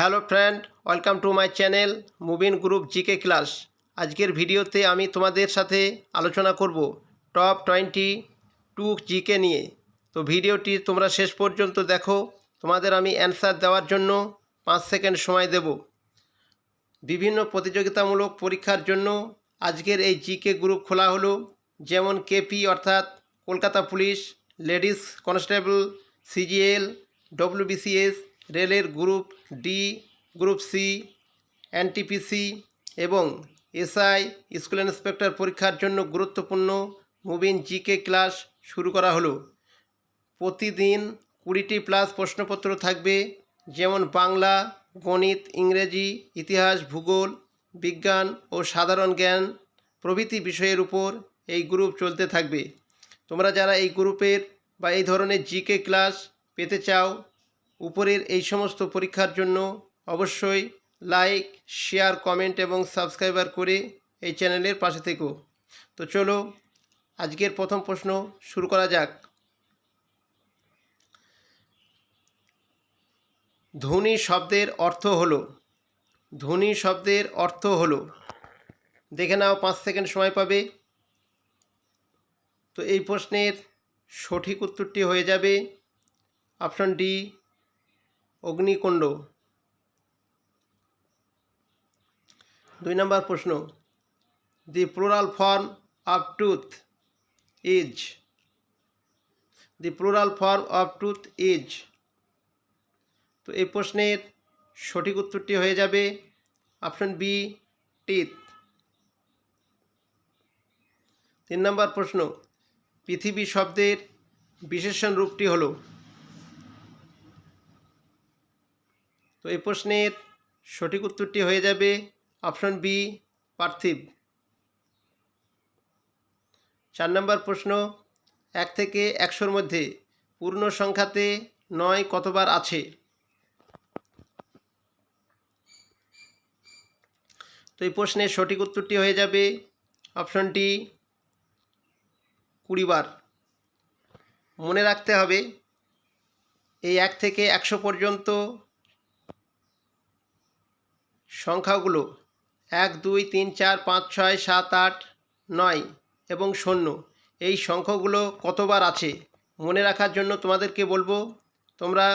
Hello friend, welcome to my channel Mubin group GK class. আজকের ভিডিওতে আমি তোমাদের সাথে আলোচনা করব টপ টোয়েন্টি টু জিকে নিয়ে। তো ভিডিওটি তোমরা শেষ পর্যন্ত দেখো, তোমাদের আমি অ্যান্সার দেওয়ার জন্য পাঁচ সেকেন্ড সময় দেব। বিভিন্ন প্রতিযোগিতামূলক পরীক্ষার জন্য আজকের এই জিকে গ্রুপ খোলা হলো, যেমন কেপি অর্থাৎ Kolkata police, ladies constable, CGL, WBCS রেলের group D, group C, NTPC এবং এসআই স্কুল ইন্সপেক্টর পরীক্ষার জন্য গুরুত্বপূর্ণ মুবিন জিকে ক্লাস শুরু করা হলো। প্রতিদিন কুড়িটি প্লাস প্রশ্নপত্র থাকবে, যেমন বাংলা, গণিত, ইংরেজি, ইতিহাস, ভূগোল, বিজ্ঞান ও সাধারণ জ্ঞান প্রভৃতি বিষয়ের উপর এই গ্রুপ চলতে থাকবে। তোমরা যারা এই গ্রুপের বা এই ধরনের জিকে ক্লাস পেতে চাও উপরের এই সমস্ত পরীক্ষার জন্য অবশ্যই লাইক, শেয়ার, কমেন্ট এবং সাবস্ক্রাইবার করে এই চ্যানেলের পাশে থেকো। তো চলো, আজকের প্রথম প্রশ্ন শুরু করা যাক। ধ্বনি শব্দের অর্থ হলো, ধ্বনি শব্দের অর্থ হলো, দেখে নাও পাঁচ সেকেন্ড সময় পাবে। তো এই প্রশ্নের সঠিক উত্তরটি হয়ে যাবে অপশন ডি অগ্নিকুণ্ড। দুই নম্বর প্রশ্ন। The plural form of tooth is the plural form of tooth is তো এই প্রশ্নের সঠিক উত্তরটি হয়ে যাবে অপশন বি টিথ তিন নম্বর প্রশ্ন। পৃথিবী শব্দের বিশেষণ রূপটি হলো তো এই প্রশ্নের সঠিক উত্তরটি হয়ে যাবে অপশন বি, পার্থিব। চার নম্বর প্রশ্ন, এক থেকে একশোর মধ্যে পূর্ণ সংখ্যাতে নয় কতবার আছে? তো এই প্রশ্নের সঠিক উত্তরটি হয়ে যাবে অপশন ডি, কুড়িবার। মনে রাখতে হবে, এই এক থেকে একশো পর্যন্ত সংখ্যাগুলো এক, দুই, তিন, চার, পাঁচ, ছয়, সাত, আট, নয় এবং শূন্য। এই সংখ্যাগুলো কতবার আছে মনে রাখার জন্য তোমাদেরকে বলব, তোমরা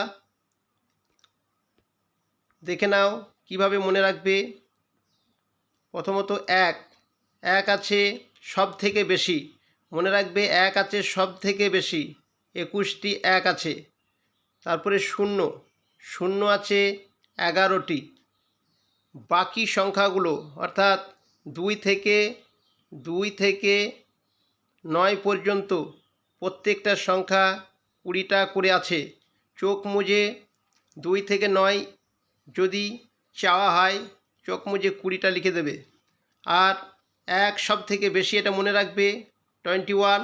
দেখে নাও কীভাবে মনে রাখবে। প্রথমত এক এক আছে সব থেকে বেশি। মনে রাখবে এক আছে সব থেকে বেশি, একুশটি এক আছে। তারপরে শূন্য শূন্য আছে এগারোটি। বাকি সংখ্যাগুলো, অর্থাৎ দুই থেকে দুই থেকে নয় পর্যন্ত প্রত্যেকটা সংখ্যা কুড়িটা করে আছে। চোখ মুজে দুই থেকে নয় যদি চাওয়া হয়, চোখ মুজে কুড়িটা লিখে দেবে। আর এক সব থেকে বেশি এটা মনে রাখবে, টোয়েন্টি ওয়ান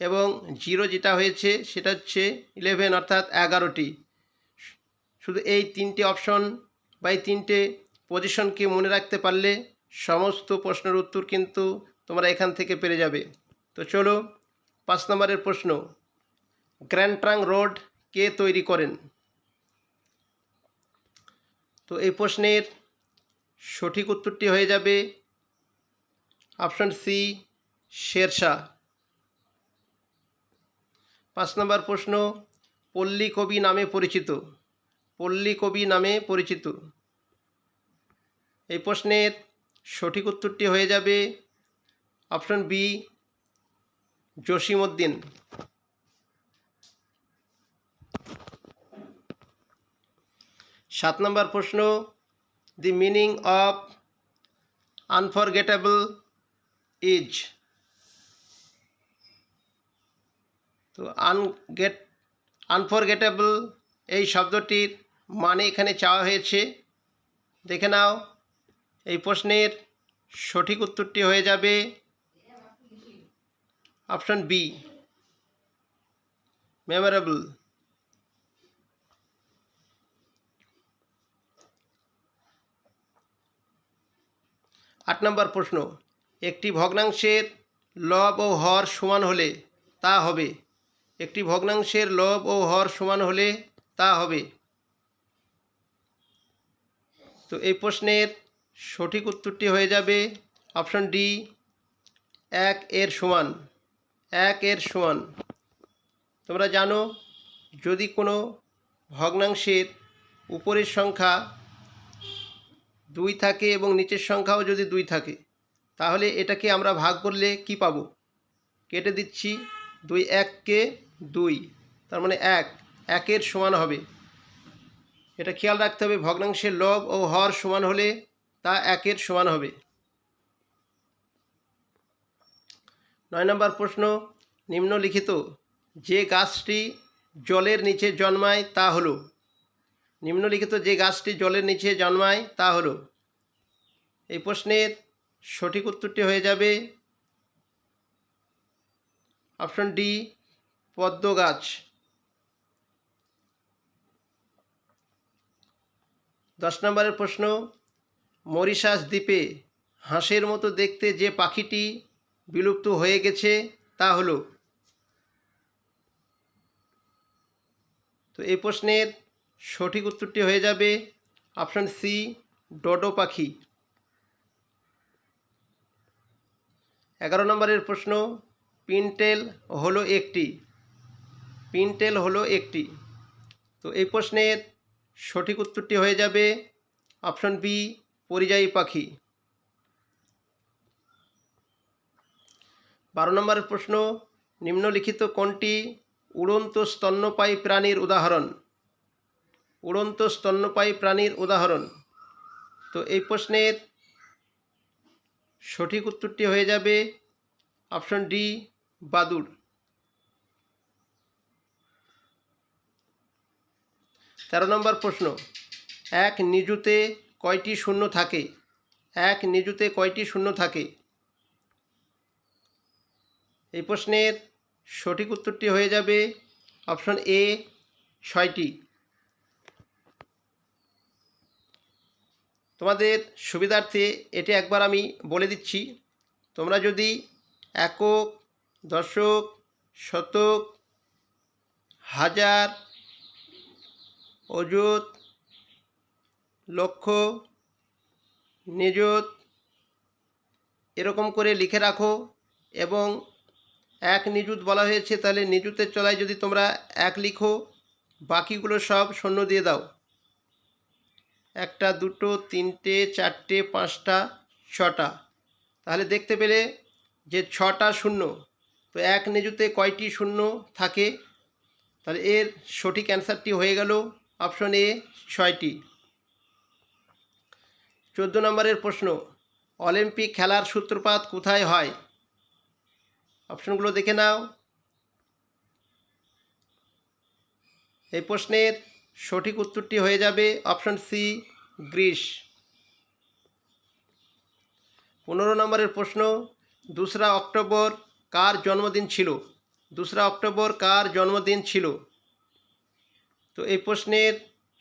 এবং জিরো যেটা হয়েছে সেটা হচ্ছে ইলেভেন, অর্থাৎ এগারোটি। শুধু এই তিনটে অপশন বা এই তিনটে পজিশনকে মনে রাখতে পারলে? সমস্ত প্রশ্নের উত্তর কিন্তু তোমরা এখান থেকে পেরে যাবে। তো চলো, পাঁচ নম্বরের প্রশ্ন। গ্র্যান্ড ট্রাং রোড কে তৈরি করেন? তো এই প্রশ্নের সঠিক উত্তরটি হয়ে যাবে অপশন সি, শেরশাহ। পাঁচ নম্বর প্রশ্ন পল্লী কবি নামে পরিচিত। পল্লী কবি নামে পরিচিত। এই প্রশ্নের সঠিক উত্তরটি হয়ে যাবে অপশন বি, জসিমউদ্দিন। সাত নম্বর প্রশ্ন, the meaning of unforgettable is. তো আনগেট, আনফরগেটেবল এই শব্দটির মানে এখানে চাওয়া হয়েছে। দেখে নাও। এই প্রশ্নের সঠিক উত্তরটি হয়ে যাবে অপশন বি মেমোরেবল আট নম্বর প্রশ্ন, একটি ভগ্নাংশের লব ও হর সমান হলে তা হবে। একটি ভগ্নাংশের লব ও হর সমান হলে তা হবে। তো এই প্রশ্নের সঠিক উত্তরটি হয়ে যাবে অপশন ডি, এক এর সমান, এক এর সমান। তোমরা জানো, যদি কোনো ভগ্নাংশের উপরের সংখ্যা দুই থাকে এবং নিচের সংখ্যাও যদি দুই থাকে, তাহলে এটাকে আমরা ভাগ করলে কি পাবো? কেটে দিচ্ছি, দুই এককে দুই, তার মানে এক, একের সমান হবে। এটা খেয়াল রাখতে হবে, ভগ্নাংশের লব ও হর সমান হলে তা একের সমান হবে। নয় নম্বর প্রশ্ন, নিম্নলিখিত যে গাছটি জলের নিচে জন্মায় তা হলো। নিম্নলিখিত যে গাছটি জলের নিচে জন্মায় তা হলো। এই প্রশ্নের সঠিক উত্তরটি হয়ে যাবে অপশন ডি, পদ্ম গাছ। দশ নম্বরের প্রশ্ন মরিশাস দ্বীপে হাঁসের মতো দেখতে যে পাখিটি বিলুপ্ত হয়ে গেছে, তা হলো। তো এই প্রশ্নের সঠিক উত্তরটি হয়ে যাবে অপশন সি, ডোডো পাখি। এগারো নম্বরের প্রশ্ন, পিনটেল হলো একটি। পিনটেল হলো একটি। তো এই প্রশ্নের সঠিক উত্তরটি হয়ে যাবে অপশন বি পরিযায়ী পাখি। বারো নম্বরের প্রশ্ন, নিম্নলিখিত কোনটি উড়ন্ত স্তন্যপায়ী প্রাণীর উদাহরণ? উড়ন্ত স্তন্যপায়ী প্রাণীর উদাহরণ। তো এই প্রশ্নের সঠিক উত্তরটি হয়ে যাবে অপশন ডি, বাদুড়। তেরো নম্বর প্রশ্ন, এক নিযুতে কয়টি শূন্য থাকে? এক নিযুতে কয়টি শূন্য থাকে? এই প্রশ্নের সঠিক উত্তরটি হয়ে যাবে অপশন এ ছয়টি। তোমাদের সুবিধার্থে এটি একবার আমি বলে দিচ্ছি, তোমরা যদি একক, দশক, শতক, হাজার, অযুত লক্ষ নিযুত, এরকম করে লিখে রাখো এবং এক নিযুত বলা হয়েছে, তাহলে নিযুতের চলায় যদি তোমরা এক লিখো, বাকিগুলো সব শূন্য দিয়ে দাও। একটা, দুটো, তিনটে, চারটে, পাঁচটা, ছটা। তাহলে দেখতে পেলে যে ছটা শূন্য, তো এক নিযুতে কয়টি শূন্য থাকে? তাহলে এর সঠিক অ্যান্সারটি হয়ে গেল অপশন এ ছয়টি। চোদ্দ নম্বরের প্রশ্ন, অলিম্পিক খেলার সূত্রপাত কোথায় হয়? অপশনগুলো দেখে নাও। এই প্রশ্নের সঠিক উত্তরটি হয়ে যাবে অপশন সি, গ্রিস। পনেরো নম্বরের প্রশ্ন, দোসরা অক্টোবর কার জন্মদিন ছিল? দোসরা অক্টোবর কার জন্মদিন ছিল? তো এই প্রশ্নের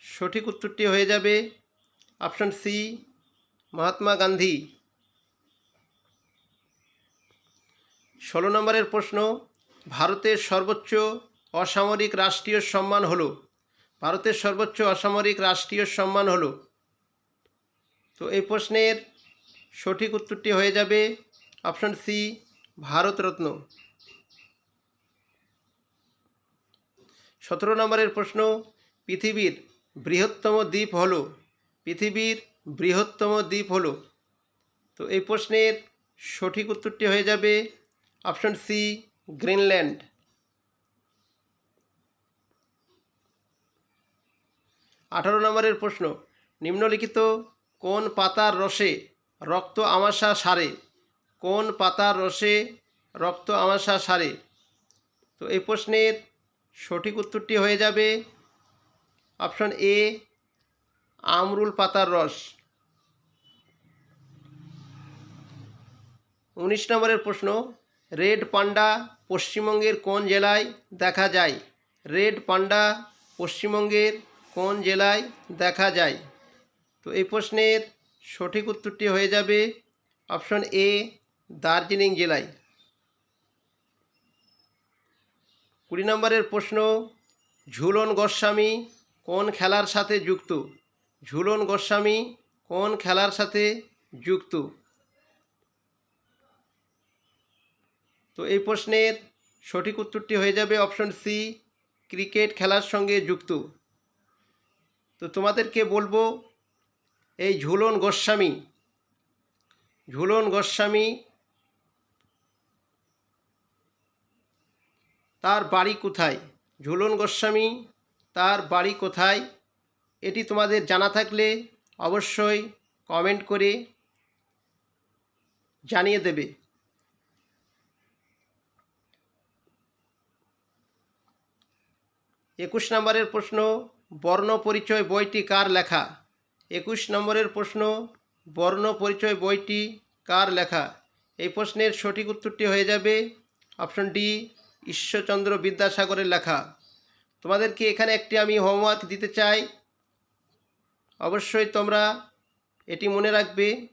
সঠিক উত্তরটি হয়ে যাবে অপশন সি মহাত্মা গান্ধী। ষোলো নম্বরের প্রশ্ন, ভারতের সর্বোচ্চ অসামরিক রাষ্ট্রীয় সম্মান হলো? ভারতের সর্বোচ্চ অসামরিক রাষ্ট্রীয় সম্মান হলো? তো এই প্রশ্নের সঠিক উত্তরটি হয়ে যাবে অপশন সি ভারতরত্ন সতেরো নম্বরের প্রশ্ন, পৃথিবীর বৃহত্তম দ্বীপ হলো? পৃথিবীর বৃহত্তম দ্বীপ হলো। তো এই প্রশ্নের সঠিক উত্তরটি হয়ে যাবে অপশন সি, গ্রিনল্যান্ড। আঠারো নম্বরের প্রশ্ন, নিম্নলিখিত কোন পাতার রসে রক্ত আমাশা সারে? কোন পাতার রসে রক্ত আমাশা সারে? তো এই প্রশ্নের সঠিক উত্তরটি হয়ে যাবে অপশন এ আমরুল পাতার রস। উনিশ নম্বরের প্রশ্ন, রেড পান্ডা পশ্চিমবঙ্গের কোন জেলায় দেখা যায়? রেড পান্ডা পশ্চিমবঙ্গের কোন জেলায় দেখা যায়? তো এই প্রশ্নের সঠিক উত্তরটি হয়ে যাবে অপশন এ, দার্জিলিং জেলায়। কুড়ি নম্বরের প্রশ্ন, ঝুলন গোস্বামী কোন খেলার সাথে যুক্ত? ঝুলন গোস্বামী কোন খেলার সাথে যুক্ত? তো এই প্রশ্নের সঠিক উত্তরটি হয়ে যাবে অপশন সি, ক্রিকেট খেলার সঙ্গে যুক্ত। তো তোমাদেরকে বলব, এই ঝুলন গোস্বামী ঝুলন গোস্বামী তার বাড়ি কোথায়? ঝুলন গোস্বামী তার বাড়ি কোথায়? এটি তোমাদের জানা থাকলে অবশ্যই কমেন্ট করে জানিয়ে দেবে। একুশ নম্বরের প্রশ্ন, বর্ণ পরিচয় বইটি কার লেখা? একুশ নম্বরের প্রশ্ন, বর্ণ পরিচয় বইটি কার লেখা? এই প্রশ্নের সঠিক উত্তরটি হয়ে যাবে অপশন ডি, ঈশ্বরচন্দ্র বিদ্যাসাগরের লেখা। তোমাদেরকে এখানে একটি আমি হোমওয়ার্ক দিতে চাই। অবশ্যই তোমরা এটি মনে রাখবে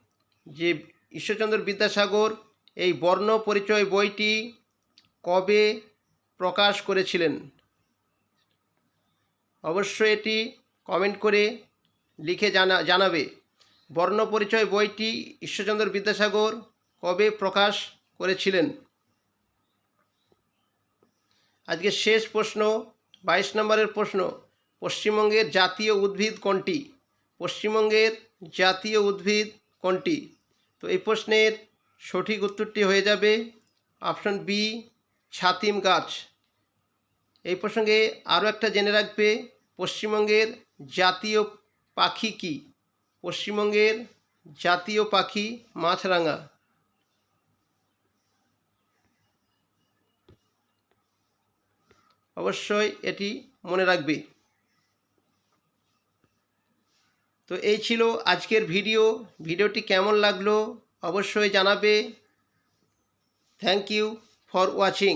যে ঈশ্বরচন্দ্র বিদ্যাসাগর এই বর্ণ পরিচয় বইটি কবে প্রকাশ করেছিলেন? অবশ্যই এটি কমেন্ট করে লিখে জানা, জানাবে। বর্ণ পরিচয় বইটি ঈশ্বরচন্দ্র বিদ্যাসাগর কবে প্রকাশ করেছিলেন? আজকে শেষ প্রশ্ন, বাইশ নম্বরের প্রশ্ন, পশ্চিমবঙ্গের জাতীয় উদ্ভিদ কোনটি? পশ্চিমবঙ্গের জাতীয় উদ্ভিদ কোনটি? তো এই প্রশ্নের সঠিক উত্তরটি হয়ে যাবে অপশন বি, ছাতিম গাছ। এই প্রসঙ্গে আরও একটা জেনে রাখবে, পশ্চিমবঙ্গের জাতীয় পাখি কি? পশ্চিমবঙ্গের জাতীয় পাখি মাছরাঙা। অবশ্যই এটি মনে রাখবে। তো এই ছিল আজকের ভিডিও। ভিডিওটি কেমন লাগল অবশ্যই জানাবে। Thank you for watching